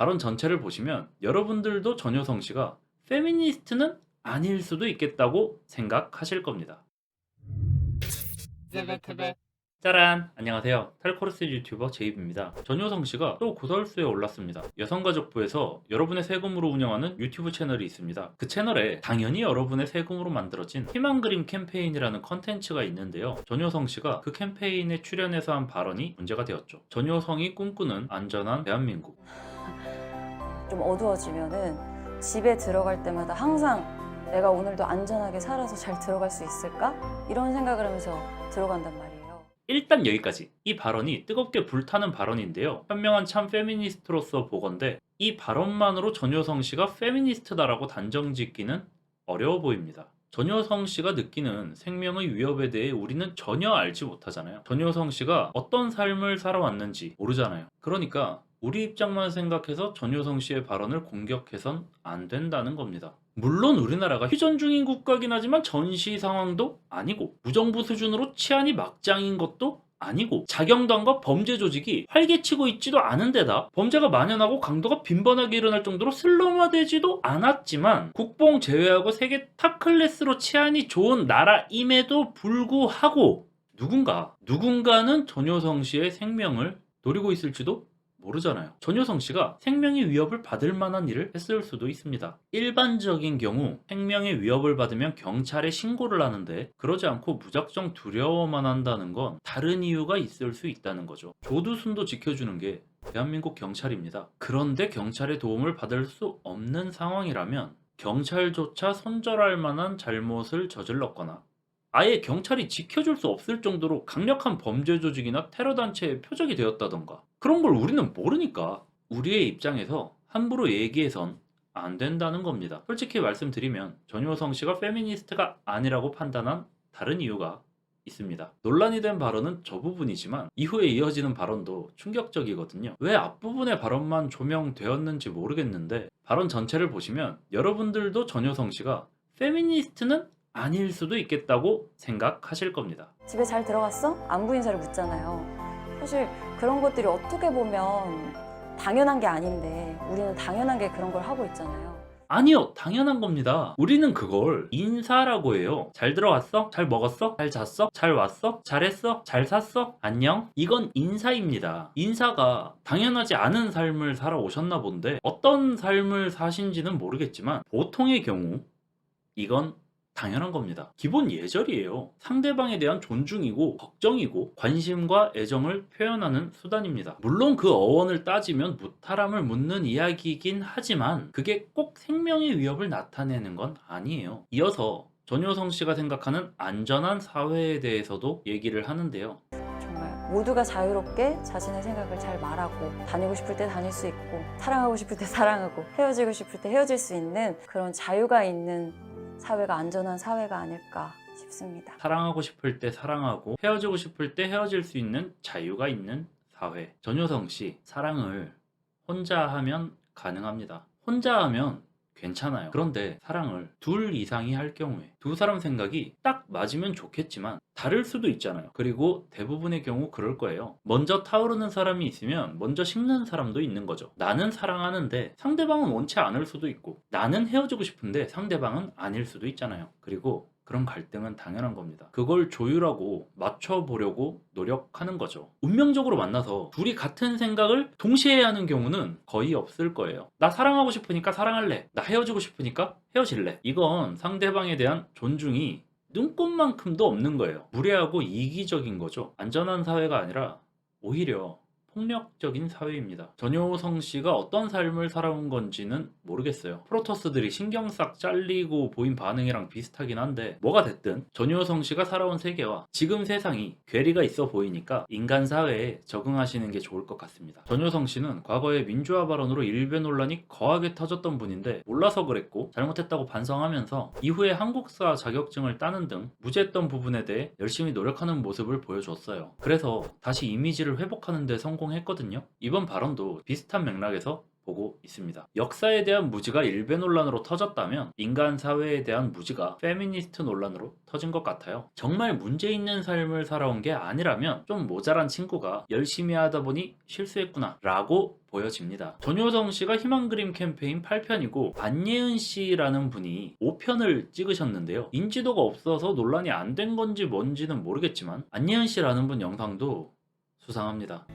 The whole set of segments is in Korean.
발언 전체를 보시면 여러분들도 전효성 씨가 페미니스트는 아닐 수도 있겠다고 생각하실 겁니다. 짜란! 안녕하세요. 탈코르스 유튜버 제이브입니다. 전효성 씨가 또 고설수에 올랐습니다. 여성가족부에서 여러분의 세금으로 운영하는 유튜브 채널이 있습니다. 그 채널에 당연히 여러분의 세금으로 만들어진 희망그림 캠페인이라는 컨텐츠가 있는데요. 전효성 씨가 그 캠페인에 출연해서 한 발언이 문제가 되었죠. 전효성이 꿈꾸는 안전한 대한민국. 좀 어두워지면은 집에 들어갈 때마다 항상 내가 오늘도 안전하게 살아서 잘 들어갈 수 있을까? 이런 생각을 하면서 들어간단 말이에요. 일단 여기까지. 이 발언이 뜨겁게 불타는 발언인데요. 현명한 참 페미니스트로서 보건데 이 발언만으로 전효성 씨가 페미니스트다라고 단정 짓기는 어려워 보입니다. 전효성 씨가 느끼는 생명의 위협에 대해 우리는 전혀 알지 못하잖아요. 전효성 씨가 어떤 삶을 살아왔는지 모르잖아요. 그러니까 우리 입장만 생각해서 전효성 씨의 발언을 공격해선 안 된다는 겁니다. 물론 우리나라가 휴전 중인 국가긴 하지만 전시 상황도 아니고 무정부 수준으로 치안이 막장인 것도 아니고 자경단과 범죄 조직이 활개치고 있지도 않은 데다 범죄가 만연하고 강도가 빈번하게 일어날 정도로 슬럼화되지도 않았지만 국뽕 제외하고 세계 탑 클래스로 치안이 좋은 나라임에도 불구하고 누군가 누군가는 전효성 씨의 생명을 노리고 있을지도 모르잖아요. 전효성 씨가 생명의 위협을 받을 만한 일을 했을 수도 있습니다. 일반적인 경우 생명의 위협을 받으면 경찰에 신고를 하는데 그러지 않고 무작정 두려워만 한다는 건 다른 이유가 있을 수 있다는 거죠. 조두순도 지켜주는 게 대한민국 경찰입니다. 그런데 경찰의 도움을 받을 수 없는 상황이라면 경찰조차 손절할 만한 잘못을 저질렀거나 아예 경찰이 지켜줄 수 없을 정도로 강력한 범죄 조직이나 테러 단체의 표적이 되었다던가 그런 걸 우리는 모르니까 우리의 입장에서 함부로 얘기해선 안 된다는 겁니다. 솔직히 말씀드리면 전효성 씨가 페미니스트가 아니라고 판단한 다른 이유가 있습니다. 논란이 된 발언은 저 부분이지만 이후에 이어지는 발언도 충격적이거든요. 왜 앞부분의 발언만 조명되었는지 모르겠는데 발언 전체를 보시면 여러분들도 전효성 씨가 페미니스트는 아닐 수도 있겠다고 생각하실 겁니다. 집에 잘 들어갔어? 안부 인사를 묻잖아요. 사실 그런 것들이 어떻게 보면 당연한 게 아닌데 우리는 당연하게 그런 걸 하고 있잖아요. 아니요, 당연한 겁니다. 우리는 그걸 인사라고 해요. 잘 들어갔어? 잘 먹었어? 잘 잤어? 잘 왔어? 잘했어? 잘 샀어? 안녕? 이건 인사입니다. 인사가 당연하지 않은 삶을 살아오셨나 본데 어떤 삶을 사신지는 모르겠지만 보통의 경우 이건 당연한 겁니다. 기본 예절이에요. 상대방에 대한 존중이고 걱정이고 관심과 애정을 표현하는 수단입니다. 물론 그 어원을 따지면 무탈함을 묻는 이야기이긴 하지만 그게 꼭 생명의 위협을 나타내는 건 아니에요. 이어서 전효성 씨가 생각하는 안전한 사회에 대해서도 얘기를 하는데요. 모두가 자유롭게 자신의 생각을 잘 말하고 다니고 싶을 때 다닐 수 있고 사랑하고 싶을 때 사랑하고 헤어지고 싶을 때 헤어질 수 있는 그런 자유가 있는 사회가 안전한 사회가 아닐까 싶습니다. 사랑하고 싶을 때 사랑하고 헤어지고 싶을 때 헤어질 수 있는 자유가 있는 사회. 전효성 씨, 사랑을 혼자 하면 가능합니다. 혼자 하면 괜찮아요. 그런데 사랑을 둘 이상이 할 경우에 두 사람 생각이 딱 맞으면 좋겠지만 다를 수도 있잖아요. 그리고 대부분의 경우 그럴 거예요. 먼저 타오르는 사람이 있으면 먼저 식는 사람도 있는 거죠. 나는 사랑하는데 상대방은 원치 않을 수도 있고 나는 헤어지고 싶은데 상대방은 아닐 수도 있잖아요. 그리고 그런 갈등은 당연한 겁니다. 그걸 조율하고 맞춰보려고 노력하는 거죠. 운명적으로 만나서 둘이 같은 생각을 동시에 하는 경우는 거의 없을 거예요. 나 사랑하고 싶으니까 사랑할래. 나 헤어지고 싶으니까 헤어질래. 이건 상대방에 대한 존중이 눈꽃만큼도 없는 거예요. 무례하고 이기적인 거죠. 안전한 사회가 아니라 오히려 폭력적인 사회입니다. 전효성 씨가 어떤 삶을 살아온 건지는 모르겠어요. 프로토스들이 신경 싹 잘리고 보인 반응이랑 비슷하긴 한데 뭐가 됐든 전효성 씨가 살아온 세계와 지금 세상이 괴리가 있어 보이니까 인간 사회에 적응하시는 게 좋을 것 같습니다. 전효성 씨는 과거에 민주화 발언으로 일배 논란이 거하게 터졌던 분인데 몰라서 그랬고 잘못했다고 반성하면서 이후에 한국사 자격증을 따는 등 무죄했던 부분에 대해 열심히 노력하는 모습을 보여줬어요. 그래서 다시 이미지를 회복하는 데 성공 했거든요. 이번 발언도 비슷한 맥락에서 보고 있습니다. 역사에 대한 무지가 일배 논란으로 터졌다면 인간 사회에 대한 무지가 페미니스트 논란으로 터진 것 같아요. 정말 문제 있는 삶을 살아온 게 아니라면 좀 모자란 친구가 열심히 하다 보니 실수했구나 라고 보여집니다. 전효성 씨가 희망 그림 캠페인 8편이고 안예은 씨라는 분이 5편을 찍으셨는데요. 인지도가 없어서 논란이 안 된 건지 뭔지는 모르겠지만 안예은 씨라는 분 영상도 수상합니다.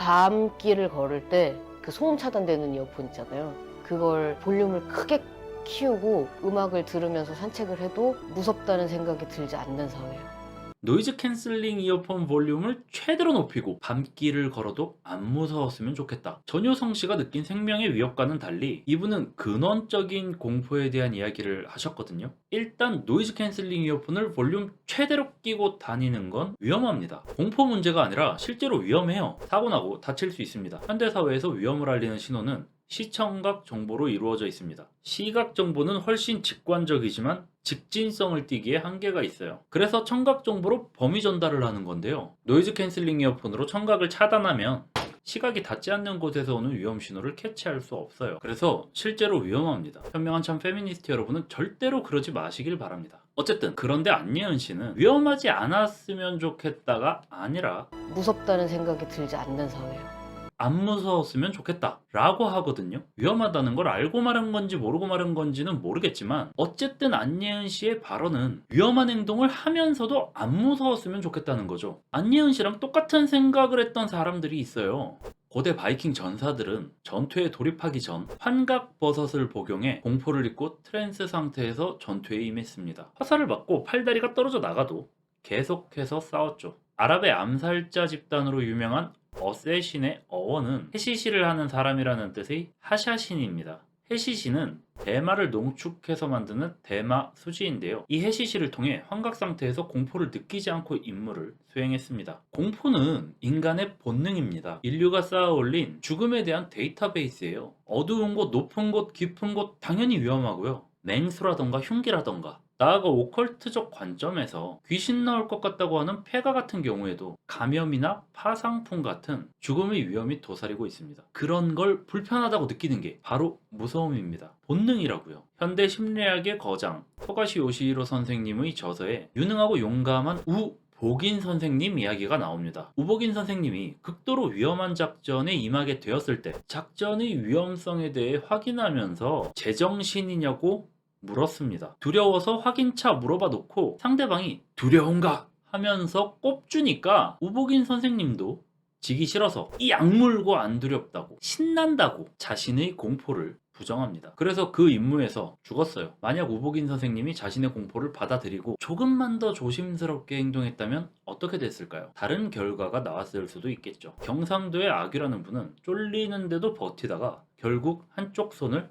밤길을 걸을 때 그 소음 차단되는 이어폰 있잖아요. 그걸 볼륨을 크게 키우고 음악을 들으면서 산책을 해도 무섭다는 생각이 들지 않는 사회예요. 노이즈 캔슬링 이어폰 볼륨을 최대로 높이고 밤길을 걸어도 안 무서웠으면 좋겠다. 전효성 씨가 느낀 생명의 위협과는 달리 이분은 근원적인 공포에 대한 이야기를 하셨거든요. 일단 노이즈 캔슬링 이어폰을 볼륨 최대로 끼고 다니는 건 위험합니다. 공포 문제가 아니라 실제로 위험해요. 사고나고 다칠 수 있습니다. 현대사회에서 위험을 알리는 신호는 시청각 정보로 이루어져 있습니다. 시각 정보는 훨씬 직관적이지만 직진성을 띠기에 한계가 있어요. 그래서 청각 정보로 범위 전달을 하는 건데요. 노이즈 캔슬링 이어폰으로 청각을 차단하면 시각이 닿지 않는 곳에서 오는 위험 신호를 캐치할 수 없어요. 그래서 실제로 위험합니다. 현명한 참 페미니스트 여러분은 절대로 그러지 마시길 바랍니다. 어쨌든 그런데 안예은 씨는 위험하지 않았으면 좋겠다가 아니라 무섭다는 생각이 들지 않는 사회예요. 안 무서웠으면 좋겠다 라고 하거든요. 위험하다는 걸 알고 말한 건지 모르고 말한 건지는 모르겠지만 어쨌든 안예은 씨의 발언은 위험한 행동을 하면서도 안 무서웠으면 좋겠다는 거죠. 안예은 씨랑 똑같은 생각을 했던 사람들이 있어요. 고대 바이킹 전사들은 전투에 돌입하기 전 환각 버섯을 복용해 공포를 잊고 트랜스 상태에서 전투에 임했습니다. 화살을 맞고 팔다리가 떨어져 나가도 계속해서 싸웠죠. 아랍의 암살자 집단으로 유명한 어세신의 어원은 해시시를 하는 사람이라는 뜻의 하샤신입니다. 해시시는 대마를 농축해서 만드는 대마 수지인데요. 이 해시시를 통해 환각 상태에서 공포를 느끼지 않고 임무를 수행했습니다. 공포는 인간의 본능입니다. 인류가 쌓아올린 죽음에 대한 데이터베이스예요. 어두운 곳, 높은 곳, 깊은 곳 당연히 위험하고요. 맹수라던가 흉기라던가 나아가 오컬트적 관점에서 귀신 나올 것 같다고 하는 폐가 같은 경우에도 감염이나 파상풍 같은 죽음의 위험이 도사리고 있습니다. 그런 걸 불편하다고 느끼는 게 바로 무서움입니다. 본능이라고요. 현대 심리학의 거장 토가시 요시히로 선생님의 저서에 유능하고 용감한 우 복인 선생님 이야기가 나옵니다. 우복인 선생님이 극도로 위험한 작전에 임하게 되었을 때 작전의 위험성에 대해 확인하면서 제정신이냐고 물었습니다. 두려워서 확인차 물어봐 놓고 상대방이 두려운가 하면서 꼽주니까 우복인 선생님도 지기 싫어서 이 악물고 안 두렵다고 신난다고 자신의 공포를 부정합니다. 그래서 그 임무에서 죽었어요. 만약 우복인 선생님이 자신의 공포를 받아들이고 조금만 더 조심스럽게 행동했다면 어떻게 됐을까요? 다른 결과가 나왔을 수도 있겠죠. 경상도의 아규라는 분은 쫄리는데도 버티다가 결국 한쪽 손을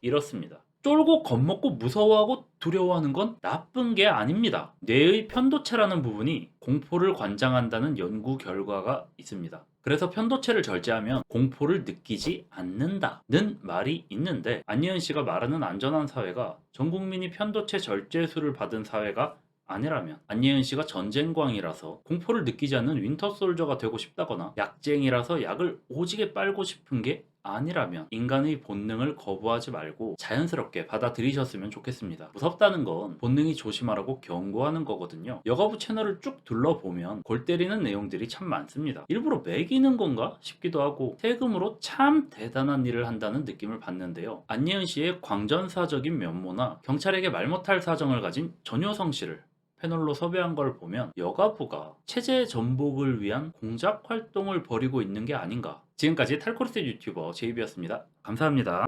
이렇습니다. 쫄고 겁먹고 무서워하고 두려워하는 건 나쁜 게 아닙니다. 뇌의 편도체라는 부분이 공포를 관장한다는 연구 결과가 있습니다. 그래서 편도체를 절제하면 공포를 느끼지 않는다는 말이 있는데 안예은 씨가 말하는 안전한 사회가 전 국민이 편도체 절제술을 받은 사회가 아니라면 안예은 씨가 전쟁광이라서 공포를 느끼지 않는 윈터 솔저가 되고 싶다거나 약쟁이라서 약을 오지게 빨고 싶은 게 아니라면 인간의 본능을 거부하지 말고 자연스럽게 받아들이셨으면 좋겠습니다. 무섭다는 건 본능이 조심하라고 경고하는 거거든요. 여가부 채널을 쭉 둘러보면 골 때리는 내용들이 참 많습니다. 일부러 매기는 건가 싶기도 하고 세금으로 참 대단한 일을 한다는 느낌을 받는데요. 안예은 씨의 광전사적인 면모나 경찰에게 말 못할 사정을 가진 전효성 씨를 패널로 섭외한 걸 보면 여가부가 체제 전복을 위한 공작 활동을 벌이고 있는 게 아닌가. 지금까지 탈코르스 유튜버 제이비였습니다. 감사합니다.